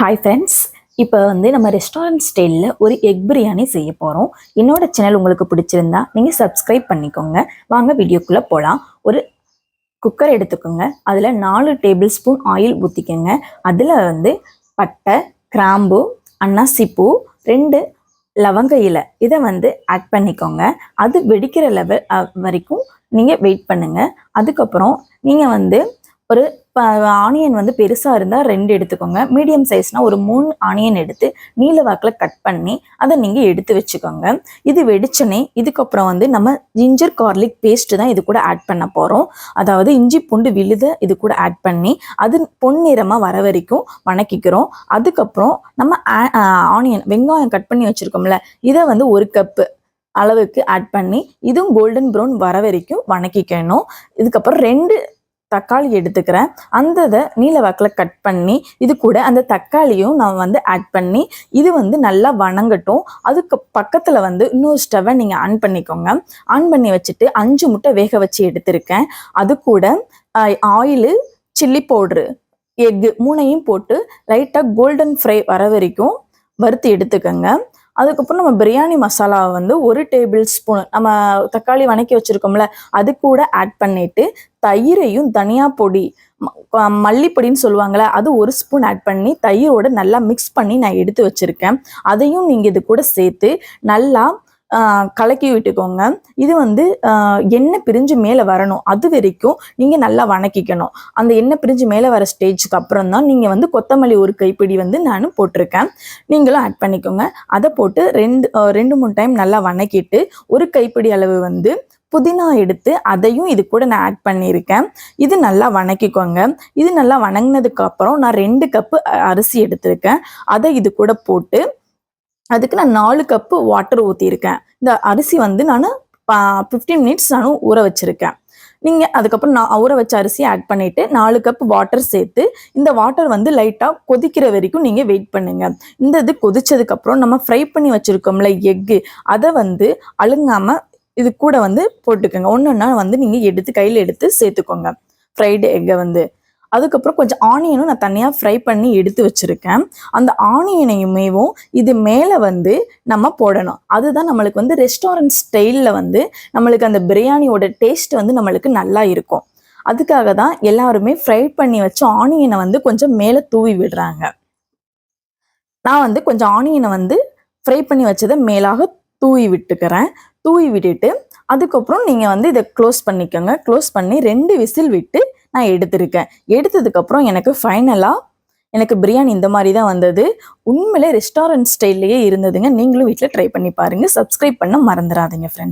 Hi friends இப்போ வந்து நம்ம ரெஸ்டாரண்ட் ஸ்டைலில் ஒரு எக் பிரியாணி செய்ய போகிறோம் என்னோட சேனல் உங்களுக்கு பிடிச்சிருந்தா நீங்கள் சப்ஸ்கிரைப் பண்ணிக்கோங்க. வாங்க வீடியோக்குள்ளே போகலாம் ஒரு குக்கர் எடுத்துக்கோங்க. அதில் நாலு டேபிள் ஸ்பூன் ஆயில் ஊற்றிக்கோங்க அதில் வந்து பட்டை கிராம்பு அன்னாசிப்பூ ரெண்டு லவங்க இலை. இதை வந்து ஆட் பண்ணிக்கோங்க. அது வெடிக்கிற லெவல் வரைக்கும் நீங்கள் வெயிட் பண்ணுங்கள் அதுக்கப்புறம் நீங்கள் வந்து ஒரு ஆனியன் வந்து பெருசாக இருந்தால் ரெண்டு எடுத்துக்கோங்க. மீடியம் சைஸ்னால் ஒரு மூணு ஆனியன் எடுத்து நீல வாக்கில் கட் பண்ணி அதை நீங்கள் எடுத்து வச்சுக்கோங்க. இது வெடிச்சனே இதுக்கப்புறம் வந்து நம்ம ஜிஞ்சர் கார்லிக் பேஸ்ட்டு தான் இது கூட ஆட் பண்ண போகிறோம் அதாவது இஞ்சி பூண்டு விழுத இது கூட ஆட் பண்ணி அது பொன்னிறமாக வர வரைக்கும் வணக்கிக்கிறோம். அதுக்கப்புறம் நம்ம ஆனியன் வெங்காயம் கட் பண்ணி வச்சுருக்கோம்ல இதை வந்து ஒரு கப்பு அளவுக்கு ஆட் பண்ணி இதுவும் கோல்டன் ப்ரௌன் வர வரைக்கும் வணக்கிக்கணும். இதுக்கப்புறம் ரெண்டு தக்காளி எடுத்துக்கிறேன். அந்த இதை நீல வாக்கில் கட் பண்ணி இது கூட அந்த தக்காளியும் நான் வந்து ஆட் பண்ணி இது வந்து நல்லா வணங்கட்டும். அதுக்கு பக்கத்தில் வந்து இன்னொரு ஸ்டவ்வை நீங்கள் ஆன் பண்ணிக்கோங்க. ஆன் பண்ணி வச்சுட்டு அஞ்சு முட்டை வேக வச்சு எடுத்திருக்கேன். அது கூட ஆயிலு சில்லி பவுட்ரு எக்கு மூணையும் போட்டு லைட்டாக கோல்டன் ஃப்ரை வர வரைக்கும் வறுத்து எடுத்துக்கோங்க. அதுக்கப்புறம் நம்ம பிரியாணி மசாலாவை வந்து ஒரு டேபிள் ஸ்பூன். நம்ம தக்காளி வணக்கி வச்சுருக்கோம்ல அது கூட ஆட் பண்ணிவிட்டு தயிரையும் தனியா பொடி மல்லிப்பொடின்னு சொல்லுவாங்களே அது ஒரு ஸ்பூன் ஆட் பண்ணி தயிரோட நல்லா மிக்ஸ் பண்ணி நான் எடுத்து வச்சுருக்கேன். அதையும் நீங்கள் இது கூட சேர்த்து நல்லா கலக்கி விட்டுக்கோங்க. இது வந்து எண்ணெய் பிரிஞ்சு மேலே வரணும். அது வரைக்கும் நீங்கள் நல்லா வணக்கிக்கணும். அந்த எண்ணெய் பிரிஞ்சு மேலே வர ஸ்டேஜ்க்கு அப்புறம் தான் நீங்கள் வந்து கொத்தமல்லி ஒரு கைப்பிடி வந்து நான் போட்டிருக்கேன். நீங்களும் ஆட் பண்ணிக்கோங்க. அதை போட்டு ரெண்டு ரெண்டு மூணு டைம் நல்லா வணக்கிட்டு ஒரு கைப்பிடி அளவு வந்து புதினா எடுத்து அதையும் இது கூட நான் ஆட் பண்ணியிருக்கேன். இது நல்லா வணக்கிக்கோங்க. இது நல்லா வணங்கினதுக்கு அப்புறம் நான் ரெண்டு கப்பு அரிசி எடுத்திருக்கேன். அதை இது கூட போட்டு அதுக்கு நான் நாலு கப்பு வாட்டர் ஊற்றிருக்கேன் இந்த அரிசி வந்து நான் ஃபிஃப்டீன் மினிட்ஸ் நானும் ஊற வச்சுருக்கேன். நீங்கள் அதுக்கப்புறம் நான் ஊற வச்ச அரிசி ஆட் பண்ணிவிட்டு நாலு கப் வாட்டர் சேர்த்து இந்த வாட்டர் வந்து லைட்டாக கொதிக்கிற வரைக்கும் நீங்கள் வெயிட் பண்ணுங்கள் இந்த இது கொதிச்சதுக்கப்புறம் நம்ம ஃப்ரை பண்ணி வச்சுருக்கோம்ல எக்கு அதை வந்து அழுங்காமல் இது கூட வந்து போட்டுக்கோங்க. ஒன்று ஒன்றா வந்து நீங்கள் எடுத்து கையில் எடுத்து சேர்த்துக்கோங்க. ஃப்ரைடு எக்கை வந்து. அதுக்கப்புறம் கொஞ்சம் ஆனியனும் நான் தனியாக ஃப்ரை பண்ணி எடுத்து வச்சுருக்கேன். அந்த ஆனியனையுமேவும் இது மேலே வந்து நம்ம போடணும். அதுதான் நம்மளுக்கு வந்து ரெஸ்டாரண்ட் ஸ்டைலில் வந்து நம்மளுக்கு அந்த பிரியாணியோட டேஸ்ட் வந்து நம்மளுக்கு நல்லா இருக்கும். அதுக்காக தான் எல்லாருமே ஃப்ரை பண்ணி வச்சு ஆனியனை வந்து கொஞ்சம் மேலே தூவி விடுறாங்க. நான் வந்து கொஞ்சம் ஆனியனை வந்து ஃப்ரை பண்ணி வச்சதை மேலாக தூவி விட்டுக்கிறேன். தூவி விட்டுட்டு அதுக்கப்புறம் நீங்கள் வந்து இதை க்ளோஸ் பண்ணிக்கோங்க. க்ளோஸ் பண்ணி ரெண்டு விசில் விட்டு நான் எடுத்திருக்கேன். எடுத்ததுக்கப்புறம் எனக்கு ஃபைனலாக எனக்கு பிரியாணி இந்த மாதிரி தான் வந்தது. உண்மையிலே ரெஸ்டாரண்ட் ஸ்டைல்லையே இருந்ததுங்க. நீங்களும் வீட்டில் ட்ரை பண்ணி பாருங்கள் சப்ஸ்கிரைப் பண்ண மறந்துடாதீங்க ஃப்ரெண்ட்ஸ்